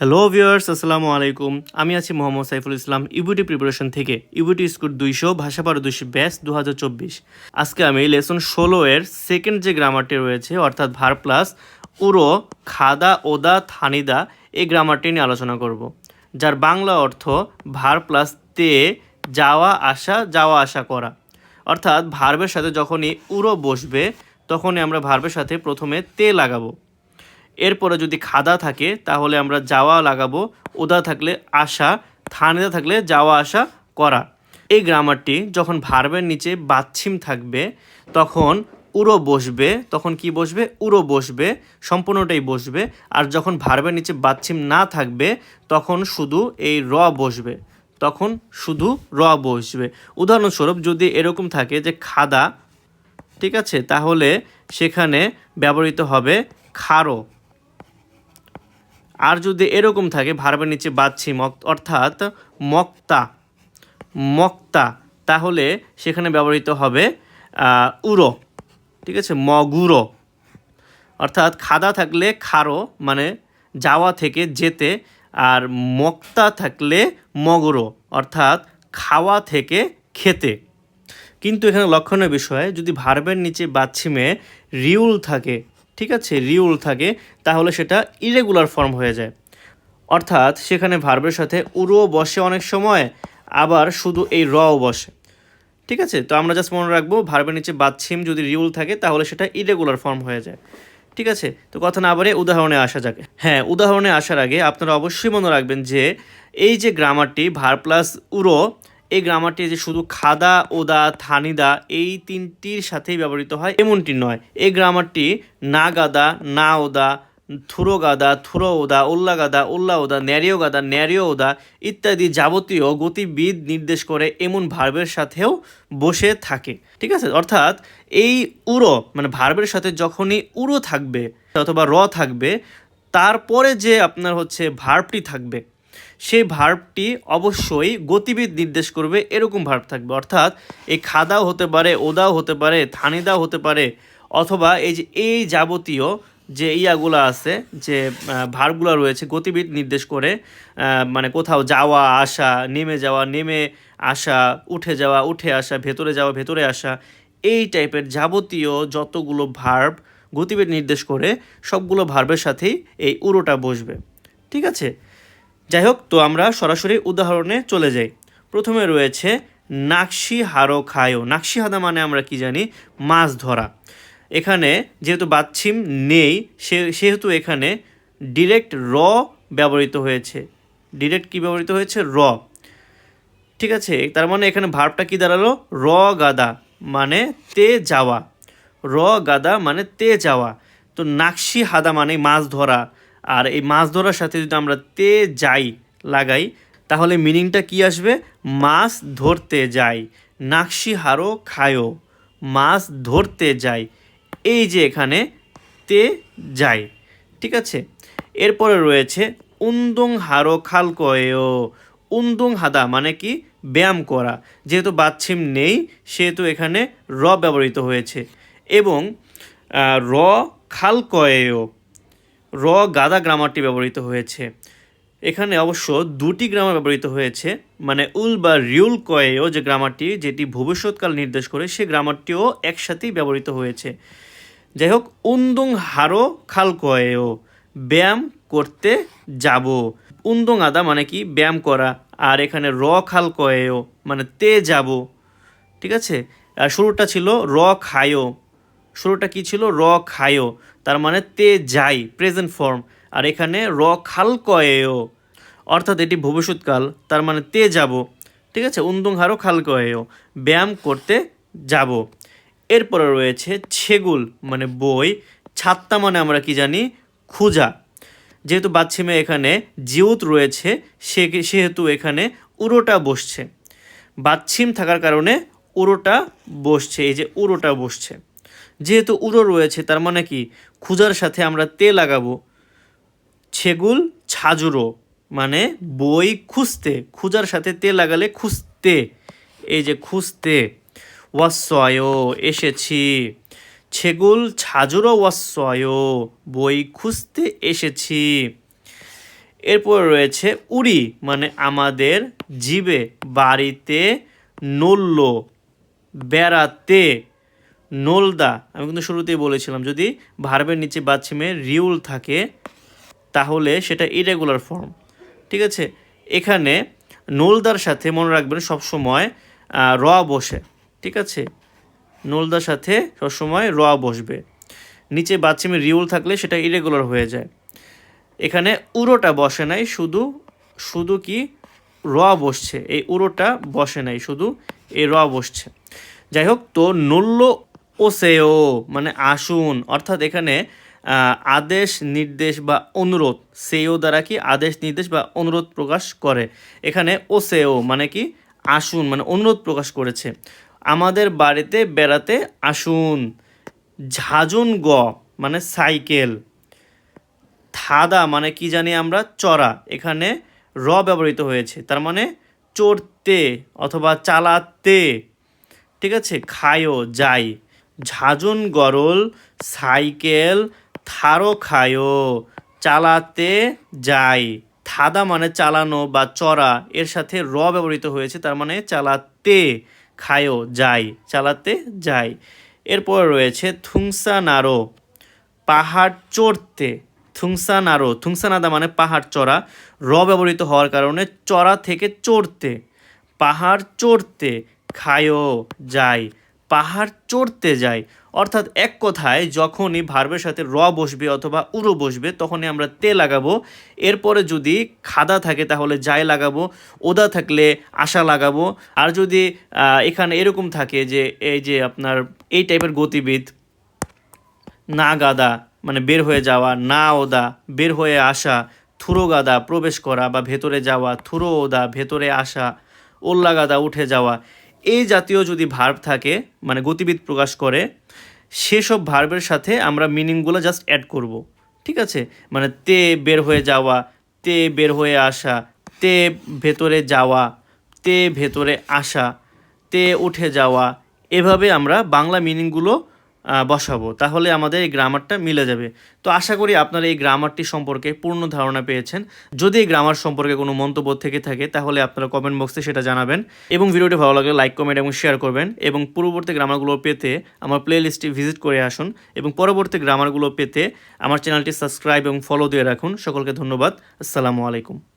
Hello viewers আসসালামু আলাইকুম। আমি আছি মোহাম্মদ সাইফুল ইসলাম ইউবিটি প্রিপারেশন থেকে। ইউবিটি স্কুল দুইশো, ভাষা পারদর্শী ব্যাস দু হাজার চব্বিশ। আজকে আমি লেসন ষোলো এর সেকেন্ড যে গ্রামারটি রয়েছে, অর্থাৎ ভার প্লাস উড়ো খাদা, ওদা, থানিদা, এই গ্রামারটি নিয়ে আলোচনা করব। যার বাংলা অর্থ ভার প্লাস তে যাওয়া, আসা যাওয়া, আসা করা। অর্থাৎ ভার্বের সাথে যখনই উড়ো বসবে, তখনই আমরা ভার্বের সাথে প্রথমে তে লাগাবো। এরপরে যদি খাদা থাকে, তাহলে আমরা যাওয়া লাগাবো ওদা থাকলে আসা থানেদা থাকলে যাওয়া আসা করা। এই গ্রামারটি যখন ভার্বের নিচে বাচ্ছিম থাকবে, তখন উড়ো বসবে, তখন কি বসবে? উড়ো বসবে, সম্পূর্ণটাই বসবে। আর যখন ভার্বের নিচে বাচ্ছিম না থাকবে, তখন শুধু এই র বসবে, তখন শুধু র বসবে। উদাহরণস্বরূপ যদি এরকম থাকে যে খাদা, ঠিক আছে? তাহলে সেখানে ব্যবহৃত হবে খারো। আর যদি এরকম থাকে, ভার্বের নিচে বাচ্ছি, মক অর্থাৎ মক্তা মক্তা, তাহলে সেখানে ব্যবহৃত হবে উড়ো ঠিক আছে? মগুরো। অর্থাৎ খাদা থাকলে খারো মানে যাওয়া থেকে যেতে, আর মক্তা থাকলে মগরো, অর্থাৎ খাওয়া থেকে খেতে। কিন্তু এখানে লক্ষণীয় বিষয়, যদি ভার্বের নিচে বাচ্ছিমে রিউল থাকে ঠিক আছে রিউল থাকে, তাহলে সেটা ইরেগুলার ফর্ম হয়ে যায়। অর্থাৎ সেখানে ভার্বের সাথে উড়ো বসে অনেক সময়, আবার শুধু এই রও বসে। ঠিক আছে? তো আমরা জাস্ট মনে রাখব ভার্বের নিচে বাচ্ছিম যদি রিউল থাকে, তাহলে সেটা ইরেগুলার ফর্ম হয়ে যায়। ঠিক আছে? তো কথা না বাড়ে উদাহরণে আসা যাক। হ্যাঁ উদাহরণে আসার আগে আপনারা অবশ্যই মনে রাখবেন যে, এই যে গ্রামারটি ভার প্লাস উড়ো এই গ্রামারটি যে শুধু খাদা, ওদা, থানিদা এই তিনটির সাথেই ব্যবহৃত হয়, এমনটি নয়। এই গ্রামারটি না গাদা না ওদা থুরো গাদা থুরো ওদা উল্লা গাদা উল্লা ওদা ন্যারিও গাদা ন্যারিও ওদা ইত্যাদি যাবতীয় গতিবিদ নির্দেশ করে এমন ভার্বের সাথেও বসে থাকে। ঠিক আছে? অর্থাৎ এই উড়ো মানে ভার্বের সাথে যখনই উড়ো থাকবে অথবা র থাকবে, তারপরে যে আপনার হচ্ছে ভার্বটি থাকবে সেই ভার্বটি অবশ্যই গতিবিদ নির্দেশ করবে, এরকম ভার্ব থাকবে। অর্থাৎ এই খাদাও হতে পারে, ওদাও হতে পারে, থানিদাও হতে পারে, অথবা এই যে এই যাবতীয় যে ইয়াগুলো আছে, যে ভার্বগুলো রয়েছে গতিবিদ নির্দেশ করে মানে কোথাও যাওয়া, আসা, নেমে যাওয়া, নেমে আসা, উঠে যাওয়া, উঠে আসা, ভেতরে যাওয়া, ভেতরে আসা, এই টাইপের যাবতীয় যতগুলো ভার্ব গতিবেগ নির্দেশ করে, সবগুলো ভার্বের সাথেই এই উড়োটা বসবে। ঠিক আছে? যাই হোক তো আমরা সরাসরি উদাহরণে চলে যাই। প্রথমে রয়েছে নাকশি হারো খায়ো নাকশি হাদা মানে আমরা কি জানি? মাছ ধরা। এখানে যেহেতু বাচ্ছিম নেই, সে, সেহেতু এখানে ডিরেক্ট র ব্যবহৃত হয়েছে। ডিরেক্ট কি ব্যবহৃত হয়েছে? র। ঠিক আছে? তার মানে এখানে ভার্বটা কি দাঁড়াল? র গাদা মানে তে যাওয়া। র গাদা মানে তে যাওয়া। তো নাকশি হাদা মানে মাছ ধরা। আর এই মাছ ধরার সাথে যদি আমরা তে যাই লাগাই, তাহলে মিনিংটা কি আসবে? মাছ ধরতে যাই, নাকশি হারো খায়ো, মাছ ধরতে যাই, এই যে এখানে তে যাই, ঠিক আছে? এরপরে রয়েছে উন্দুং হারো খাল কয়েও উন্দুং হাদা মানে কি? ব্যায়াম করা, যেহেতু বাচ্ছিম নেই, সেহেতু এখানে র ব্যবহৃত হয়েছে, এবং র খাল কয়েও র গাদা গ্রামারটি ব্যবহৃত হয়েছে। এখানে অবশ্য দুটি গ্রামার ব্যবহৃত হয়েছে মানে উল বা রিউল কয়েও যে গ্রামারটি যেটি ভবিষ্যৎকাল নির্দেশ করে, সে গ্রামারটিও একসাথেই ব্যবহৃত হয়েছে। যাই হোক উন্দুং হারো খাল কয়েও, ব্যায়াম করতে যাব। উন্দুং আদা মানে কি? ব্যায়াম করা। আর এখানে র খাল কয়েও মানে তে যাব। ঠিক আছে? আর শুরুটা ছিল র খায়ো শুরুটা কি ছিল? র খায়ো। তার মানে তে যাই প্রেজেন্ট ফর্ম আর এখানে র খাল কয়েও। অর্থাৎ এটি ভবিষ্যৎকাল, তার মানে তে যাব। ঠিক আছে? উন্দুং হারো খাল কয়েও। ব্যায়াম করতে যাব। এরপরে রয়েছে ছেগুল মানে বই। ছাত্তা মানে আমরা কি জানি? খুঁজা। যেহেতু বাচ্ছিমে এখানে জিউত রয়েছে, সে সেহেতু এখানে উড়োটা বসছে। বাচ্ছিম থাকার কারণে উড়োটা বসছে, এই যে উড়োটা বসছে। যেহেতু উড়ো রয়েছে, তার মানে কি? খুজার সাথে আমরা তে লাগাবো। ছেগুল ছাজুরো মানে বই খুঁজতে। খুঁজার সাথে তে লাগালে খুঁজতে। এই যে খুঁজতে। ওয়াসয় এসেছি। ছেগুল ছাজুরো ওয়াসয় বই খুঁজতে এসেছি। এরপর রয়েছে উড়ি মানে আমাদের জীবে বাড়িতে নড়ল, বেড়াতে। নোলদা আমি কিন্তু শুরুতেই বলেছিলাম, যদি ভার্বের নিচে বাচ্চিমে রিউল থাকে, তাহলে সেটা ইরেগুলার ফর্ম ঠিক আছে? এখানে নোলদার সাথে মনে রাখবেন সবসময় র বসে, ঠিক আছে? নোলদার সাথে সবসময় র বসবে। নিচে বাচ্চিমে রিউল থাকলে সেটা ইরেগুলার হয়ে যায়। এখানে উড়োটা বসে নাই, শুধু শুধু কি? র বসছে, এই উড়োটা বসে নাই, শুধু এই র বসছে। যাই হোক, তো নল্য ও সেও মানে আসুন, অর্থাৎ এখানে আদেশ, নির্দেশ বা অনুরোধ, সেও দ্বারা কি আদেশ, নির্দেশ বা অনুরোধ প্রকাশ করে? এখানে ও সেও মানে কি আসুন মানে অনুরোধ প্রকাশ করেছে। আমাদের বাড়িতে বেড়াতে আসুন। ঝাঁঝুন গ মানে সাইকেল। থাদা মানে কি জানি আমরা? চড়া। এখানে র ব্যবহৃত হয়েছে। তার মানে চড়তে অথবা চালাতে। ঠিক আছে? খায়ো যাই। ঝাঁঝুন গরল, সাইকেল, থারো খায়ো, চালাতে যাই। থাদা মানে চালানো বা চড়া, এর সাথে র ব্যবহৃত হয়েছে, তার মানে চালাতে খায়ো, যাই, চালাতে যাই। এরপর রয়েছে থুংসা নাড়ো, পাহাড় চড়তে। থুংসানারো থুংসানাদা মানে পাহাড় চড়া। র ব্যবহৃত হওয়ার কারণে চড়া থেকে চড়তে। পাহাড় চড়তে, খায়ো যায় পাহাড় চড়তে যায় অর্থাৎ এক কথায় যখনই ভার্বের সাথে র বসবে অথবা উড়ো বসবে, তখনই আমরা তে লাগাবো। এরপরে যদি খাদা থাকে তাহলে যাই লাগাবো, ওদা থাকলে আশা লাগাবো। আর যদি এখানে এরকম থাকে যে, এই যে আপনার এই টাইপের গতিবিদ, না গাদা মানে বের হয়ে যাওয়া, না ওদা, বের হয়ে আসা, থুরো গাদা প্রবেশ করা বা ভেতরে যাওয়া, থুরো ওদা, ভেতরে আসা, ওল্লা গাদা উঠে যাওয়া এই জাতীয় যদি ভার্ব থাকে মানে গতিবিদ প্রকাশ করে, সেসব ভার্বের সাথে আমরা মিনিংগুলো জাস্ট অ্যাড করব। ঠিক আছে? মানে তে বের হয়ে যাওয়া, তে বের হয়ে আসা, তে ভেতরে যাওয়া, তে ভেতরে আসা, তে উঠে যাওয়া, এভাবে আমরা বাংলা মিনিংগুলো বসাবো। তাহলে আমাদের এই গ্রামারটা মিলে যাবে। তো আশা করি আপনারা এই গ্রামারটি সম্পর্কে পূর্ণ ধারণা পেয়েছেন। যদি এই গ্রামার সম্পর্কে কোনো মন্তব্য থেকে থাকে, তাহলে আপনারা কমেন্ট বক্সে সেটা জানাবেন। এবং ভিডিওটি ভালো লাগলে লাইক কমেন্ট এবং শেয়ার করবেন। এবং পূর্ববর্তী গ্রামারগুলো পেতে আমার প্লে লিস্টটি ভিজিট করে আসুন। এবং পরবর্তী গ্রামারগুলো পেতে আমার চ্যানেলটি সাবস্ক্রাইব এবং ফলো দিয়ে রাখুন। সকলকে ধন্যবাদ। আসসালামু আলাইকুম।